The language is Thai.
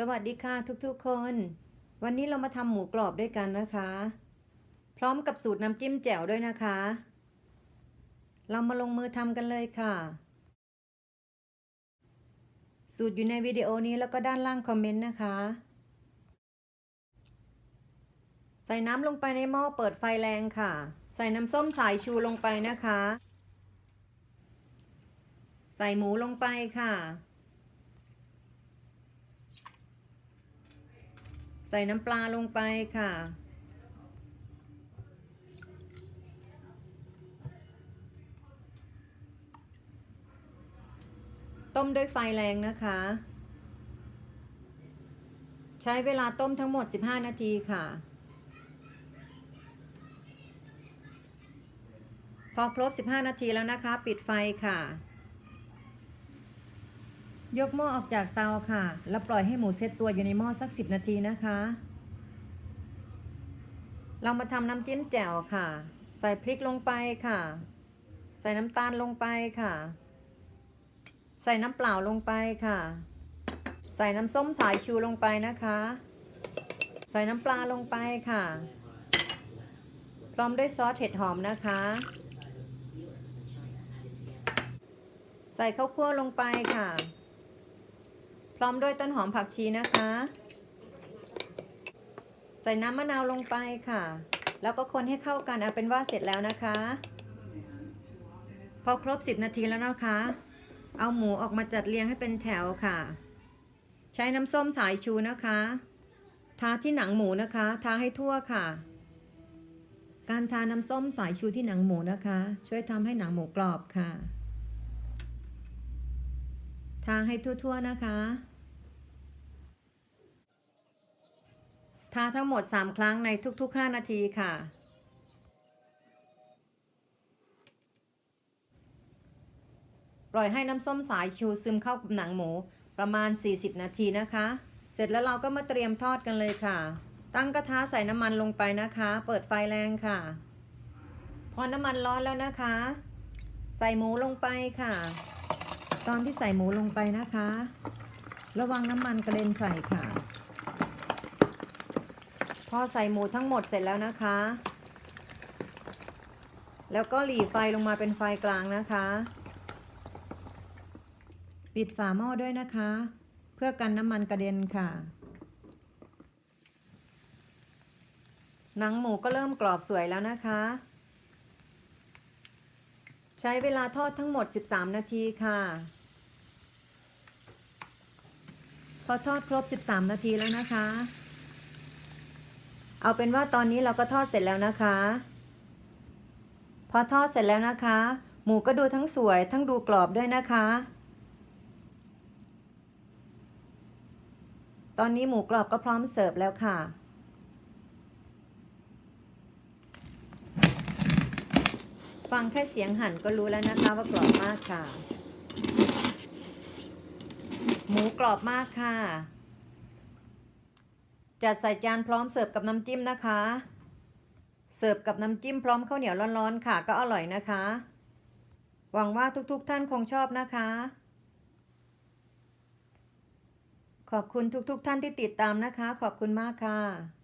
สวัสดีค่ะทุกๆคน วันนี้เรามาทำหมูกรอบด้วยกันนะคะ พร้อมกับสูตรน้ำจิ้มแจ่วด้วยนะคะ เรามาลงมือทำกันเลยค่ะ สูตรอยู่ในวิดีโอนี้แล้วก็ด้านล่างคอมเมนต์นะคะ ใส่น้ำลงไปในหม้อเปิดไฟแรงค่ะ ใส่น้ำส้มสายชูลงไปนะคะ ใส่หมูลงไปค่ะ ใส่น้ำปลาลงไปค่ะ ต้มด้วยไฟแรงนะคะ ใช้เวลาต้มทั้งหมด 15 นาทีค่ะ พอครบ 15 นาทีแล้วนะคะ ปิดไฟค่ะ ยกหม้อออกจากเตาค่ะ แล้วปล่อยให้หมูเซตตัวอยู่ในหม้อสัก 10 นาทีนะคะ เรามาทำน้ำจิ้มแจ่วค่ะ ใส่พริกลงไปค่ะ ใส่น้ำตาลลงไปค่ะ ใส่น้ำเปล่าลงไปค่ะ ใส่น้ำส้มสายชูลงไปนะคะ ใส่น้ำปลาลงไปค่ะ พร้อมด้วยซอสเห็ดหอมนะคะใส่ข้าวคั่วลงไปค่ะ พร้อมด้วยต้นหอมผักชีนะคะ ใส่น้ำมะนาวลงไปค่ะ แล้วก็คนให้เข้ากันเอาเป็นว่าเสร็จแล้วนะคะ พอครบ 10 นาทีแล้วนะคะ เอาหมูออกมาจัดเรียงให้เป็นแถวค่ะ ใช้น้ำส้มสายชูนะคะ ทาที่หนังหมูนะคะ ทาให้ทั่วค่ะการทาน้ำส้มสายชูที่หนังหมูนะคะ ช่วยทำให้หนังหมูกรอบค่ะ ทาให้ทั่วๆนะคะ ทาทั้งหมด 3 ครั้งในทุก ๆ 5 นาทีค่ะ ปล่อยให้น้ำส้มสายชูซึมเข้ากับหนังหมูประมาณ 40 นาทีนะคะ เสร็จแล้วเราก็มาเตรียมทอดกันเลยค่ะ ตั้งกระทะใส่น้ำมันลงไปนะคะ เปิดไฟแรงค่ะ พอน้ำมันร้อนแล้วนะคะ ใส่หมูลงไปค่ะ ตอนที่ใส่หมูลงไปนะคะ ระวังน้ำมันกระเด็นใส่ค่ะ พอใส่หมูทั้งหมดเสร็จแล้วนะคะ แล้วก็หลีไฟลงมาเป็นไฟกลางนะคะ ปิดฝาหม้อด้วยนะคะ เพื่อกันน้ำมันกระเด็นค่ะหนังหมูก็เริ่มกรอบสวยแล้วนะคะ ใช้เวลาทอดทั้งหมด 13 นาทีค่ะ พอทอดครบ 13 นาทีแล้วนะคะ เอาเป็นว่าตอนนี้เราก็ทอดเสร็จแล้วนะคะ พอทอดเสร็จแล้วนะคะ หมูก็ดูทั้งสวยทั้งดูกรอบด้วยนะคะ ตอนนี้หมูกรอบก็พร้อมเสิร์ฟแล้วค่ะฟังแค่เสียงหั่นก็รู้แล้วนะคะว่ากรอบมากค่ะ หมูกรอบมากค่ะ จัดใส่จานพร้อมเสิร์ฟกับน้ำจิ้มนะคะ เสิร์ฟกับน้ำจิ้มพร้อมข้าวเหนียวร้อนๆค่ะ ก็อร่อยนะคะ หวังว่าทุกๆท่านคงชอบนะคะ ขอบคุณทุกๆท่านที่ติดตามนะคะ ขอบคุณมากค่ะ